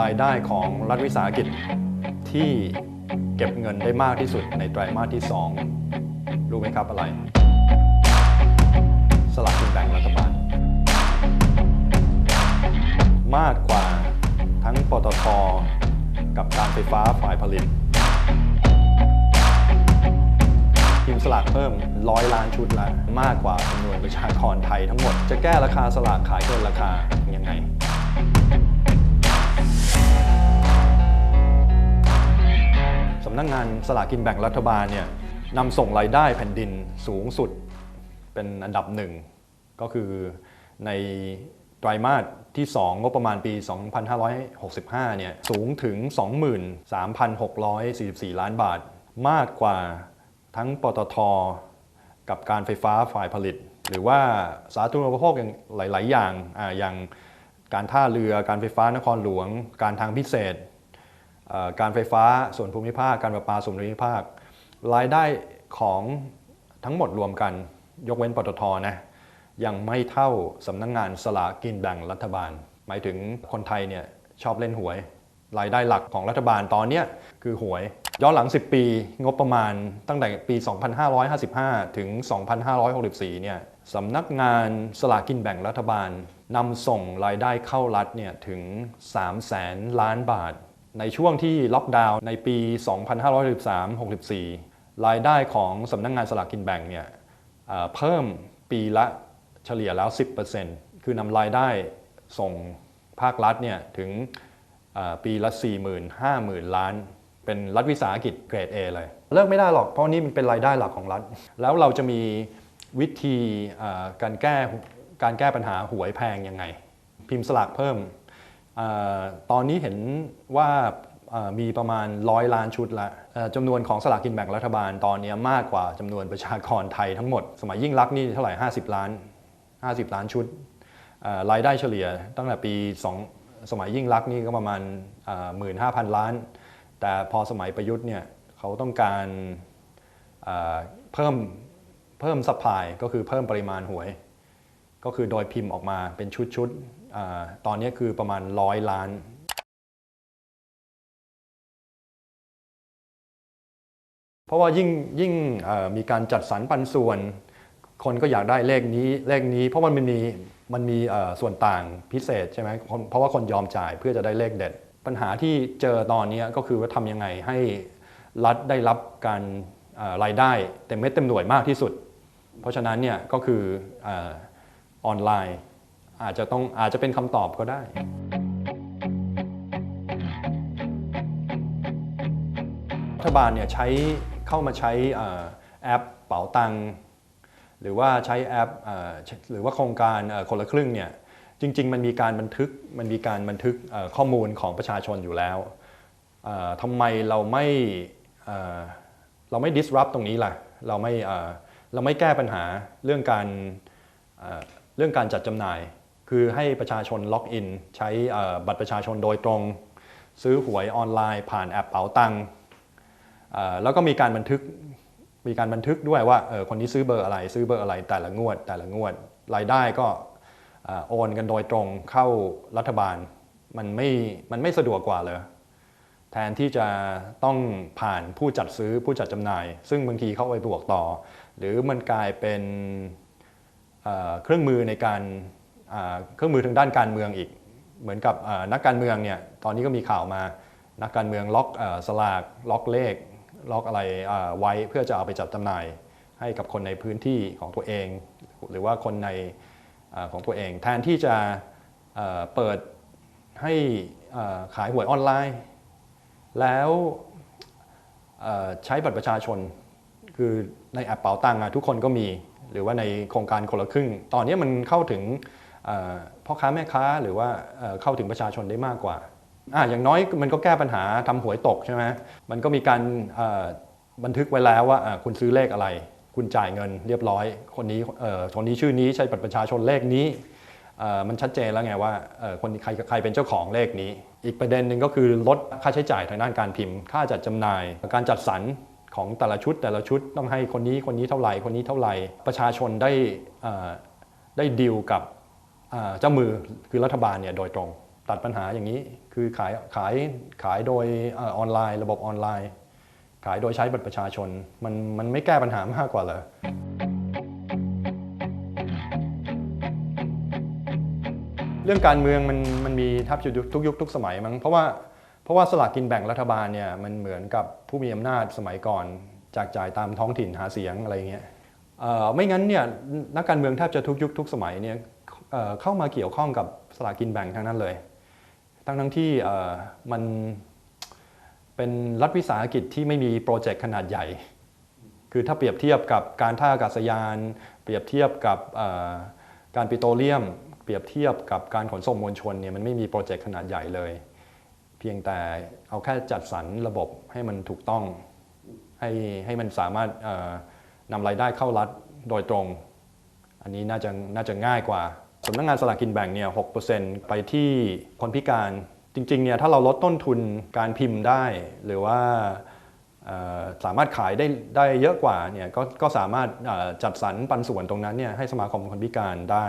รายได้ของรัฐวิสาหกิจที่เก็บเงินได้มากที่สุดในไตรมาสที่ 2 รู้ไหมครับอะไร สลากกินแบ่งรัฐบาล มากกว่าทั้งปตทกับการไฟฟ้าฝ่ายผลิตพิมพ์สลากเพิ่มร้อยล้านชุดละมากกว่าจำนวนประชากรไทยทั้งหมด จะแก้ราคาสลากขายเกินราคายังไงำนักงงานสลากกินแบ่งรัฐบาลเนี่ยนำส่งรายได้แผ่นดินสูงสุดเป็นอันดับหนึ่งก็คือในไตรมาสที่ 2 งบประมาณปี 2565 เนี่ยสูงถึง 23,644 ล้านบาท มากกว่าทั้งปตท กับการไฟฟ้าฝ่ายผลิต หรือว่าสาธารณูปโภคอย่างหลาย ๆ อย่างออย่างการท่าเรือการไฟฟ้านครหลวง การทางพิเศษ การไฟฟ้าส่วนภูมิภาค การประปาส่วนภูมิภาค รายได้ของทั้งหมดรวมกัน ยกเว้นปตทนะยังไม่เท่าสำนักงงานสลากกินแบ่งรัฐบาล หมายถึงคนไทยเนี่ยชอบเล่นหวย รายได้หลักของรัฐบาลตอนนี้คือหวย ย้อนหลัง 10 ปีงบประมาณตั้งแต่ปี 2555 ถึง 2564 เนี่ยสำนักงานสลากกินแบ่งรัฐบาลนำส่งรายได้เข้ารัฐเนี่ยถึง3แสนล้านบาท ในช่วงที่ล็อกดาวน์ในปี 2563-64 รายได้ของสำนักงานสลากกินแบ่งเนี่ยเพิ่มปีละเฉลี่ยแล้ว 10%คือนำรายได้ส่งภาครัฐเนี่ยถึงปีละ 40,000 50,000 ล้าน เป็นรัฐวิสาหกิจเกรด A เลย เลิกไม่ได้หรอกเพราะนี่มันเป็นรายได้หลักของรัฐ แล้วเราจะมีวิธีการแก้การแก้ปัญหาหวยแพงยังไง พิมพ์สลากเพิ่ม ตอนนี้เห็นว่ามีประมาณร้อยล้านชุดละจำนวนของสลากกินแบ่งรัฐบาลตอนนี้มากกว่าจำนวนประชากรไทยทั้งหมด สมัยยิ่งรักษณ์นี่เท่าไหร่ 50 ล้าน 50 ล้านชุดรายได้เฉลี่ยตั้งแต่ปี 2 สมัยยิ่งรักษณ์นี่ก็ประมาณหมื่นห้าพันล้าน แต่พอสมัยประยุทธ์เนี่ยเขาต้องการเพิ่มเพิ่มสปายก็คือเพิ่มปริมาณหวย ก็คือโดยพิมพ์ออกมาเป็นชุดๆ ตอนนี้คือประมาณร้อยล้านเพราะว่ายิ่งยิ่งมีการจัดสรรปันส่วน คนก็อยากได้เลขนี้เลขนี้ เพราะมันมีมันมีส่วนต่างพิเศษใช่ไหมเพราะว่าคนยอมจ่ายเพื่อจะได้เลขเด็ด ปัญหาที่เจอตอนนี้ก็คือว่าทำยังไงให้รัฐได้รับการรายได้เต็มเม็ดเต็มหน่วยมากที่สุด เพราะฉะนั้นเนี่ยก็คือออนไลน์ อาจจะต้องอาจจะเป็นคำตอบก็ได้รัฐบาลเนี่ยใช้เข้ามาใช้เอ่อแอปเป๋าตังหรือว่าใช้แอปอหรือว่าโครงการคนละครึ่งเนี่ยจริง ๆ มันมีการบันทึกมันมีการบันทึกข้อมูลของประชาชนอยู่แล้วทำไมเราไม่เราไม่ disrupt ตรงนี้ล่ะเราไม่เราไม่แก้ปัญหาเรื่องการเรื่องการจัดจำหน่าย คือให้ประชาชนล็อกอิน ใช้บัตรประชาชนโดยตรง ซื้อหวยออนไลน์ผ่านแอปเป๋าตังค์แล้วก็มีการบันทึกมีการบันทึกด้วยว่าคนนี้ซื้อเบอร์อะไร ซื้อเบอร์อะไรแต่ละงวด แต่ละงวดรายได้ก็โอนกันโดยตรงเข้ารัฐบาลมันไม่มันไม่สะดวกกว่าเลยแทนที่จะต้องผ่านผู้จัดซื้อผู้จัดจำหน่าย ซึ่งบางทีเขาเอาไปบวกต่อ หรือมันกลายเป็นเครื่องมือในการ เครื่องมือทางด้านการเมืองอีก เหมือนกับนักการเมืองเนี่ยตอนนี้ก็มีข่าวมานักการเมืองล็อกอสลากล็อกเลขล็อกอะไรไว้เพื่อจะเอาไปจัดจำหน่าย ให้กับคนในพื้นที่ของตัวเอง หรือว่าคนในอของตัวเอง แทนที่จะเอ่อเปิดให้ขายหวยออนไลน์ แล้วใช้บัตรประชาชน คือในแอปเป๋าตังค์ทุกคนก็มี หรือว่าในโครงการคนละครึ่ง ตอนนี้มันเข้าถึง พ่อค้าแม่ค้าหรือว่าเข้าถึงประชาชนได้มากกว่าอะอย่างน้อยมันก็แก้ปัญหาทำหวยตกใช่ไหมมันก็มีการบันทึกไว้แล้วว่าคุณซื้อเลขอะไร คุณจ่ายเงินเรียบร้อย คนนี้คนนี้ชื่อนี้ใช้บัตรประชาชนเลขนี้มันชัดเจนแล้วไงว่าคนใครใครเป็นเจ้าของเลขนี้ อีกประเด็นหนึ่งก็คือลดค่าใช้จ่ายทางด้านการพิมพ์ ค่าจัดจำหน่าย การจัดสรรของแต่ละชุด แต่ละชุดต้องให้คนนี้คนนี้เท่าไหร่คนนี้เท่าไหร่ประชาชนได้ได้ดีลกับ เจ้ามือคือรัฐบาลเนี่ยโดยตรงตัดปัญหาอย่างนี้คือขายขายขายโดยออนไลน์ ระบบออนไลน์ ขายโดยใช้บัตรประชาชน มันมันไม่แก้ปัญหามากกว่าเหรอเรื่องการเมืองมันมันมีทับอยู่ทุกยุคทุกสมัยมั้งเพราะว่าเพราะว่าสลากกินแบ่งรัฐบาลเนี่ยมันเหมือนกับผู้มีอำนาจสมัยก่อนจากจ่ายตามท้องถิ่นหาเสียงอะไรเงี้ยไม่งั้นเนี่ยนักการเมืองแทบจะทุกยุคทุกสมัยเนี่ย เข้ามาเกี่ยวข้องกับสลากกินแบ่งทั้งนั้นเลย ทั้งทั้งที่มันเป็นรัฐวิสาหกิจที่ไม่มีโปรเจกต์ขนาดใหญ่ คือถ้าเปรียบเทียบกับการท่าอากาศยาน เปรียบเทียบกับการปิโตรเลียม เปรียบเทียบกับการขนส่งมวลชนเนี่ยมันไม่มีโปรเจกต์ขนาดใหญ่เลย เพียงแต่เอาแค่จัดสรรระบบให้มันถูกต้องให้ให้มันสามารถนำรายได้เข้ารัฐโดยตรง อันนี้น่าจะน่าจะง่ายกว่า สำนักงานสลากกินแบ่งเนี่ย6%ไปที่คนพิการจริงๆเนี่ยถ้าเราลดต้นทุนการพิมพ์ได้ หรือว่าสามารถขายได้ได้เยอะกว่าเนี่ยก็ก็สามารถจัดสรรปันส่วนตรงนั้นเนี่ยให้สมาคมคนพิการได้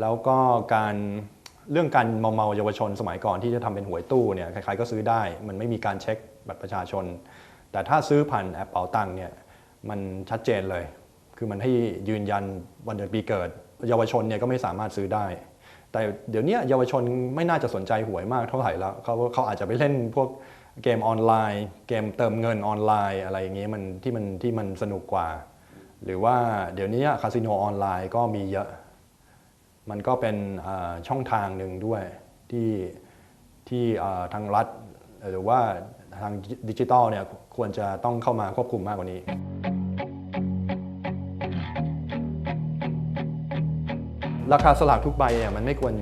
แล้วก็การเรื่องการเมาเมาเยาวชนสมัยก่อนที่จะทำเป็นหวยตู้เนี่ยใครๆก็ซื้อได้ มันไม่มีการเช็คบัตรประชาชน แต่ถ้าซื้อผ่านแอปเป๋าตังค์เนี่ยมันชัดเจนเลย คือมันให้ยืนยันวันเดือนปีเกิด เยาวชนเนี่ยก็ไม่สามารถซื้อได้ แต่เดี๋ยวนี้เยาวชนไม่น่าจะสนใจหวยมากเท่าไหร่แล้วเขาเขาอาจจะไปเล่นพวกเกมออนไลน์ เกมเติมเงินออนไลน์ อะไรอย่างเงี้ยมันที่มันที่มันสนุกกว่า หรือว่าเดี๋ยวนี้คาสิโนออนไลน์ก็มีเยอะ มันก็เป็นช่องทางหนึ่งด้วยที่ที่ทางรัฐ หรือว่าทางดิจิทัลเนี่ยควรจะต้องเข้ามาควบคุมมากกว่านี้ ราคาสลากทุกใบเนี่ยมันไม่ควร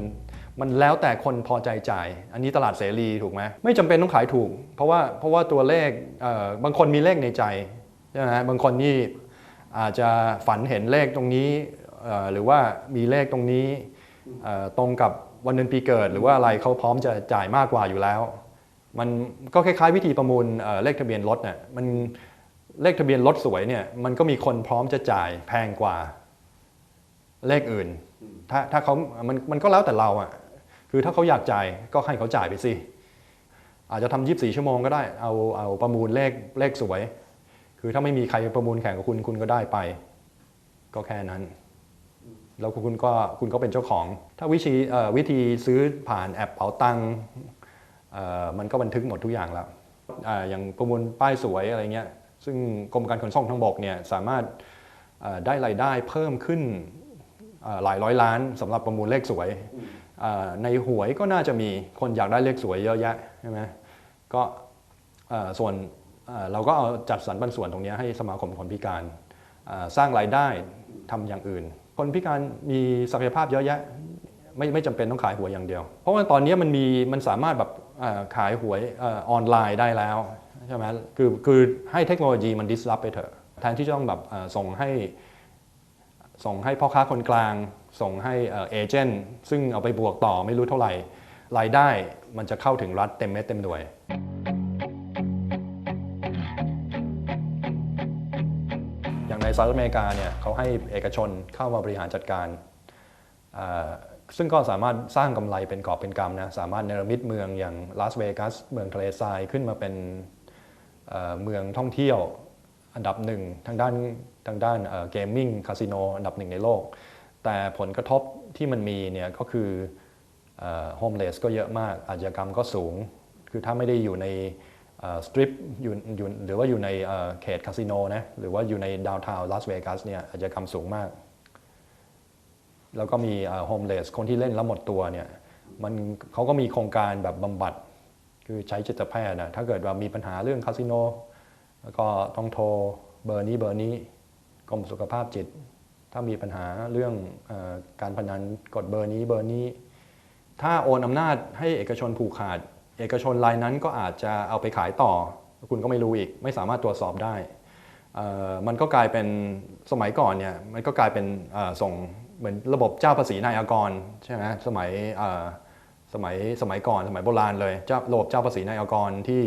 มันแล้วแต่คนพอใจจ่าย อันนี้ตลาดเสรีถูกไหมไม่จำเป็นต้องขายถูก เพราะว่าเพราะว่าตัวเลขเอ่อบางคนมีเลขในใจใช่ไหมบางคนนี่อาจจะฝันเห็นเลขตรงนี้เอ่อหรือว่ามีเลขตรงนี้ตรงกับวันเดือนปีเกิด หรือว่าอะไรเขาพร้อมจะจ่ายมากกว่าอยู่แล้ว มันก็คล้ายๆวิธีประมูลเอ่อเลขทะเบียนรถเนี่ยมันเลขทะเบียนรถสวยเนี่ยมันก็มีคนพร้อมจะจ่ายแพงกว่า เลขอื่น ถ้าถ้าเขามันมันก็แล้วแต่เราอะ คือถ้าเขาอยากจ่ายก็ให้เขาจ่ายไปสิ อาจจะทำยีิบสี่ชั่วโมงก็ได้ เอาเอาประมูลเลขเลขสวย คือถ้าไม่มีใครประมูลแข่งกับคุณคุณก็ได้ไป ก็แค่นั้น แล้วคุณก็คุณก็เป็นเจ้าของ ถ้าวิธีเอ่อวิธีซื้อผ่านแอปเป๋าตังค์เอ่อมันก็บันทึกหมดทุกอย่างแล้วอ่าอย่างประมูลป้ายสวยอะไรเงี้ย ซึ่งกรมการขนส่งทางบกเนี่ยสามารถเอ่อได้รายได้เพิ่มขึ้นเอ่อ หลายร้อยล้านสำหรับประมูลเลขสวยเอ่อในหวยก็น่าจะมีคนอยากได้เลขสวยเยอะแยะใช่ไหมก็เอ่อส่วนเอ่อเราก็เอาจัดสรรปันส่วนตรงนี้ให้สมาคมคนพิการเอ่อสร้างรายได้ทำอย่างอื่น คนพิการมีศักยภาพเยอะแยะไม่ไม่จำเป็นต้องขายหวยอย่างเดียว เพราะว่าตอนนี้มันมีมันสามารถแบบเอ่อขายหวยเออออนไลน์ได้แล้วใช่ไหมคือคือให้เทคโนโลยีมัน disrupt ไปเถอะแทนที่จะต้องแบบเอ่อส่งให้ ส่งให้พ่อค้าคนกลาง ส่งให้เอเจนต์ซึ่งเอาไปบวกต่อไม่รู้เท่าไหร่ รายได้มันจะเข้าถึงรัฐเต็มเม็ดเต็มหน่วย อย่างในสหรัฐอเมริกาเนี่ยเขาให้เอกชนเข้ามาบริหารจัดการ ซึ่งก็สามารถสร้างกำไรเป็นกอบเป็นกำนะ สามารถเนรมิตเมืองอย่างลาสเวกัสเมืองทะเลทรายขึ้นมาเป็นเเมืองท่องเที่ยวอันดับหนึ่งทางด้านางด้านเกมมิ่งคาสิโนอันดับหนึ่งในโลก แต่ผลกระทบที่มันมีเนี่ยก็คือโฮมเลสก็เยอะมาก อาชญากรรมก็สูง คือถ้าไม่ได้อยู่ในสตรีทอยู่อยู่หรือว่าอยู่ในเขตคาสิโนนะหรือว่าอยู่ในดาวน์ทาวน์ลาสเวกัสเนี่ยอาชญากรรมสูงมาก แล้วก็มีโฮมเลสคนที่เล่นแล้วหมดตัวเนี่ยมันเขาก็มีโครงการแบบบำบัด คือใช้จิตแพทย์นะถ้าเกิดว่ามีปัญหาเรื่องคาสิโนแล้วก็ต้องโทรเบอร์นี้เบอร์นี้ กรมสุขภาพจิต ถ้ามีปัญหาเรื่องอการพนันกดเบอร์นี้เบอร์นี้ ถ้าโอนอำนาจให้เอกชนผูกขาด เอกชนรายนั้นก็อาจจะเอาไปขายต่อ คุณก็ไม่รู้อีก ไม่สามารถตรวจสอบได้ มันก็กลายเป็นสมัยก่อนเนี่ยมันก็กลายเป็นส่งเหมือนระบบเจ้าภาษีนายอากรใช่ไหมสมัยสมัยสมัยก่อนสมัยโบราณเลยเจ้าระบบเจ้าภาษีนายอากรที่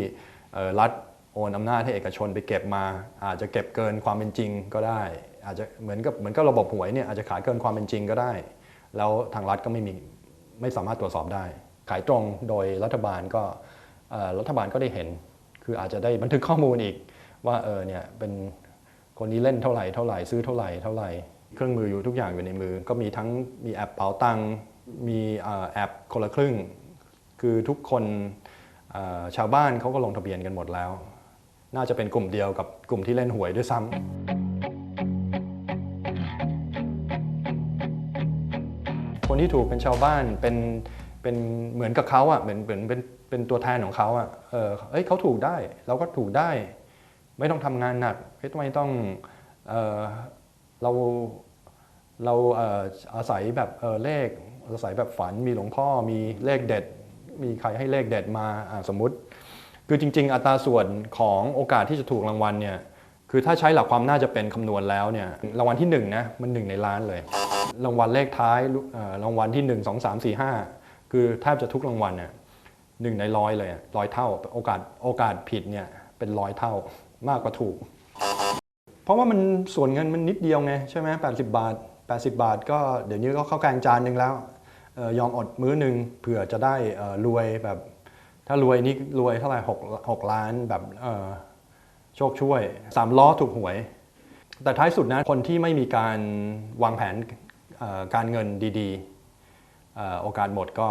รัฐ โอนอำนาจให้เอกชนไปเก็บมา อาจจะเก็บเกินความเป็นจริงก็ได้ อาจจะเหมือนกับเหมือนกับระบบหวยเนี่ยอาจจะขายเกินความเป็นจริงก็ได้ แล้วทางรัฐก็ไม่มีไม่สามารถตรวจสอบได้ ขายตรงโดยรัฐบาลก็รัฐบาลก็ได้เห็น คืออาจจะได้บันทึกข้อมูลอีกว่าเออเนี่ยเป็นคนนี้เล่นเท่าไหร่เท่าไหร่ซื้อเท่าไหร่เท่าไหร่เครื่องมืออยู่ทุกอย่างอยู่ในมือ ก็มีทั้งมีแอปเป๋าตังมีแอปคนละครึ่ง คือทุกคนชาวบ้านเขาก็ลงทะเบียนกันหมดแล้ว น่าจะเป็นกลุ่มเดียวกับกลุ่มที่เล่นหวยด้วยซ้ำคนที่ถูกเป็นชาวบ้านเป็นเป็นเหมือนกับเขาอะเหมือนเหมือนเป็นเป็นตัวแทนของเขาอะเออเอ้ยเขาถูกได้ เราก็ถูกได้ ไม่ต้องทำงานหนักไม่ต้องไมต้องเออเราเราเอออาศัยแบบเออเลขอาศัยแบบฝันมีหลวงพ่อมีเลขเด็ด มีใครให้เลขเด็ดมาอ่าสมมุติ คือจริง ๆ อัตราส่วนของโอกาสที่จะถูกรางวัลเนี่ยคือถ้าใช้หลักความน่าจะเป็นคำนวณแล้วเนี่ยรางวัลที่หนึ่งนะมันหนึ่งในล้านเลย รางวัลเลขท้ายรางวัลที่ 1 2 3 4 5 คือแทบจะทุกรางวัลเนี่ยหนึ่งในร้อยเลยอะร้อยเท่าโอกาสโอกาสผิดเนี่ยเป็นร้อยเท่ามากกว่าถูก เพราะว่ามันส่วนเงินมันนิดเดียวไงใช่ไหม80บาท 80 บาท ก็เดี๋ยวนี้ก็เข้าวแกงจานหนึ่งแล้วออยอมอดมื้อหนึ่งเผื่อจะได้รวยแบบ ถ้ารวยนี่รวยเท่าไหร่หกหกล้านแบบเออโชคช่วยสามล้อถูกหวย แต่ท้ายสุดนะคนที่ไม่มีการวางแผนการเงินดีๆ โอกาสหมดก็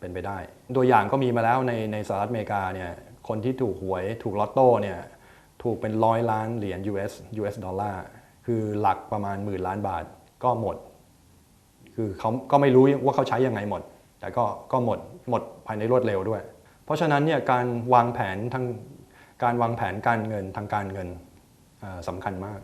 เป็นไปได้ ตัวอย่างก็มีมาแล้วในในสหรัฐอเมริกาเนี่ยคนที่ถูกหวยถูกลอตโต้เนี่ยถูกเป็นร้อยล้านเหรียญ US US ดอลลาร์คือหลักประมาณหมื่นล้านบาทก็หมด คือเขาก็ไม่รู้ว่าเขาใช้ยังไงหมด แต่ก็ก็หมดหมดภายในรวดเร็วด้วย ราะฉะนั้นเนี่ยการวางแผนทางการวางแผนการเงินทางการเงินสำคัญมาก